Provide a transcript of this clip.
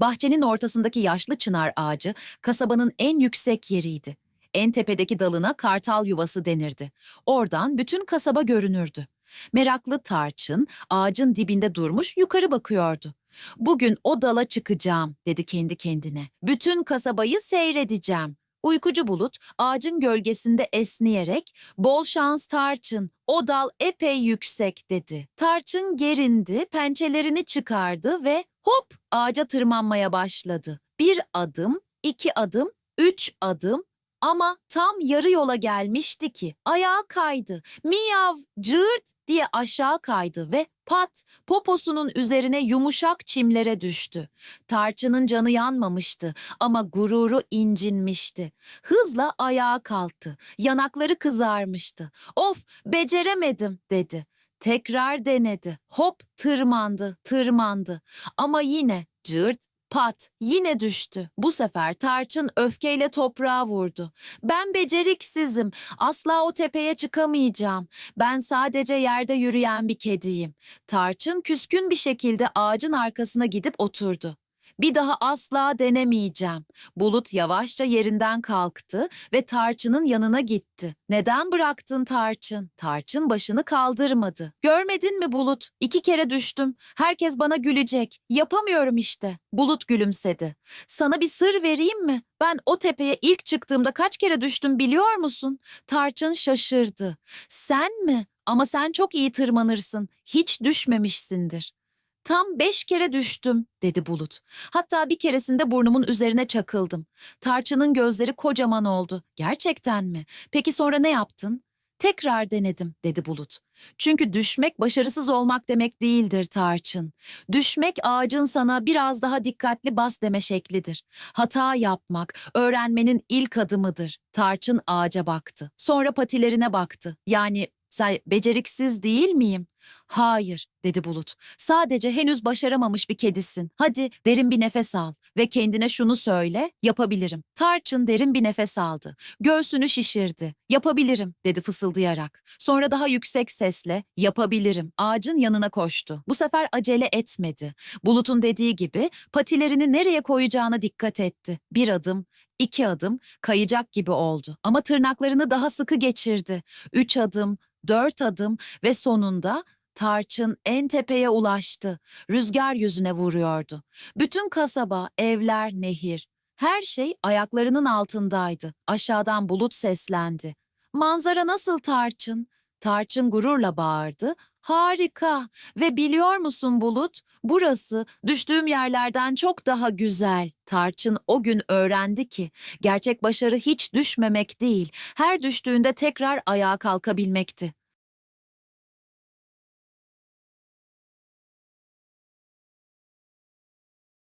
Bahçenin ortasındaki yaşlı çınar ağacı kasabanın en yüksek yeriydi. En tepedeki dalına kartal yuvası denirdi. Oradan bütün kasaba görünürdü. Meraklı tarçın ağacın dibinde durmuş yukarı bakıyordu. Bugün o dala çıkacağım dedi kendi kendine. Bütün kasabayı seyredeceğim. Uykucu bulut ağacın gölgesinde esneyerek bol şans tarçın o dal epey yüksek dedi. Tarçın gerindi, pençelerini çıkardı ve hop ağaca tırmanmaya başladı. Bir adım, iki adım, üç adım ama tam yarı yola gelmişti ki ayağa kaydı. Miyav, cırt diye aşağı kaydı ve pat poposunun üzerine yumuşak çimlere düştü. Tarçının canı yanmamıştı ama gururu incinmişti. Hızla ayağa kalktı. Yanakları kızarmıştı. Of beceremedim dedi. Tekrar denedi. Hop tırmandı, tırmandı. Ama yine cırt pat yine düştü. Bu sefer tarçın öfkeyle toprağa vurdu. Ben beceriksizim. Asla o tepeye çıkamayacağım. Ben sadece yerde yürüyen bir kediyim. Tarçın küskün bir şekilde ağacın arkasına gidip oturdu. Bir daha asla denemeyeceğim. Bulut yavaşça yerinden kalktı ve Tarçın'ın yanına gitti. Neden bıraktın Tarçın? Tarçın başını kaldırmadı. Görmedin mi Bulut? İki kere düştüm. Herkes bana gülecek. Yapamıyorum işte. Bulut gülümsedi. Sana bir sır vereyim mi? Ben o tepeye ilk çıktığımda kaç kere düştüm biliyor musun? Tarçın şaşırdı. Sen mi? Ama sen çok iyi tırmanırsın. Hiç düşmemişsindir. Tam beş kere düştüm, dedi Bulut. Hatta bir keresinde burnumun üzerine çakıldım. Tarçının gözleri kocaman oldu. Gerçekten mi? Peki sonra ne yaptın? Tekrar denedim, dedi Bulut. Çünkü düşmek başarısız olmak demek değildir Tarçın. Düşmek ağacın sana biraz daha dikkatli bas deme şeklidir. Hata yapmak, öğrenmenin ilk adımıdır. Tarçın ağaca baktı. Sonra patilerine baktı. Yani sen beceriksiz değil miyim? Hayır, dedi Bulut. Sadece henüz başaramamış bir kedisin. Hadi derin bir nefes al ve kendine şunu söyle, yapabilirim. Tarçın derin bir nefes aldı. Göğsünü şişirdi. Yapabilirim, dedi fısıldayarak. Sonra daha yüksek sesle, yapabilirim. Ağacın yanına koştu. Bu sefer acele etmedi. Bulut'un dediği gibi patilerini nereye koyacağına dikkat etti. Bir adım, iki adım kayacak gibi oldu. Ama tırnaklarını daha sıkı geçirdi. Üç adım, dört adım ve sonunda Tarçın en tepeye ulaştı. Rüzgar yüzüne vuruyordu. Bütün kasaba, evler, nehir, her şey ayaklarının altındaydı. Aşağıdan bulut seslendi. Manzara nasıl Tarçın? Tarçın gururla bağırdı. Harika ve biliyor musun Bulut? Burası düştüğüm yerlerden çok daha güzel. Tarçın o gün öğrendi ki gerçek başarı hiç düşmemek değil, her düştüğünde tekrar ayağa kalkabilmekti.